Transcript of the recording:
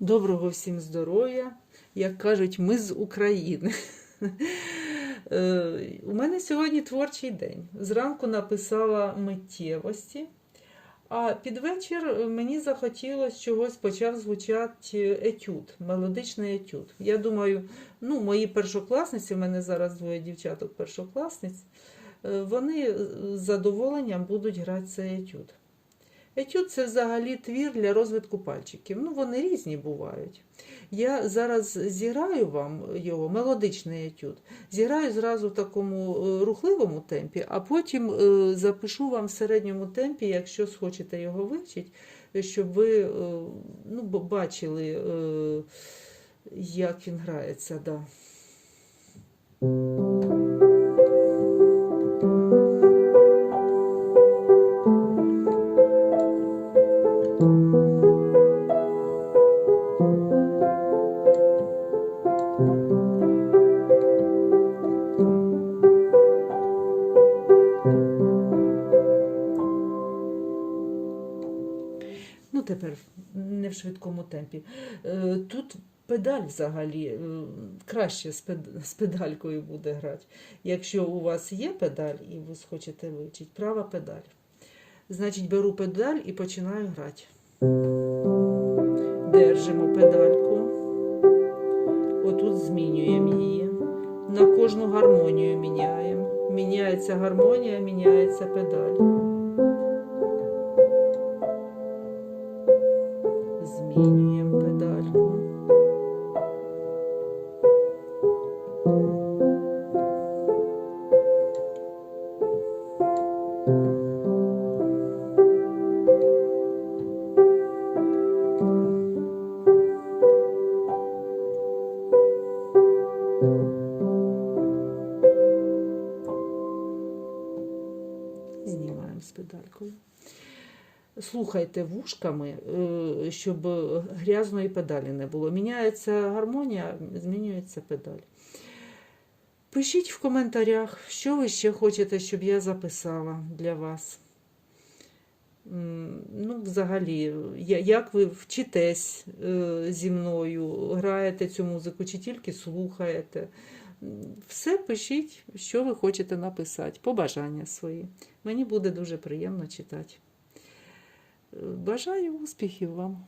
Доброго всім здоров'я. Як кажуть, ми з України. Е, У мене сьогодні творчий день. Зранку написала миттєвості, а під вечір мені захотілося чогось почав звучати етюд, мелодичний етюд. Я думаю, ну, мої першокласниці, в мене зараз двоє дівчаток першокласниць, е, вони з задоволенням будуть грати цей етюд. Етюд це взагалі твір для розвитку пальчиків. Ну, вони різні бувають. Я зараз зіграю вам його, мелодичний етюд. Зіграю зразу в такому е, рухливому темпі, а потім е, запишу вам в середньому темпі, якщо схочете його вивчити, щоб ви е, ну, бачили, як він грається. Да. Ну, тепер не в швидкому темпі. Е, Тут педаль взагалі е, краще з педалькою буде грати. Якщо у вас є педаль і ви хочете вивчити, права педаль. Значить, беру педаль і починаю грати. Держимо педальку. Отут змінюємо її. На кожну гармонію міняємо. Міняється гармонія, міняється педаль. Змінюємо педальку. Знімаємо. Слухайте вушками, е, щоб грязної педалі не було. Міняється гармонія, змінюється педаль. Пишіть в коментарях, що ви ще хочете, щоб я записала для вас. Ну, взагалі, як ви вчитесь е, зі мною, граєте цю музику, чи тільки слухаєте. Все пишіть, що ви хочете написати, побажання свої. Мені буде дуже приємно читати. Бажаю успіхів вам!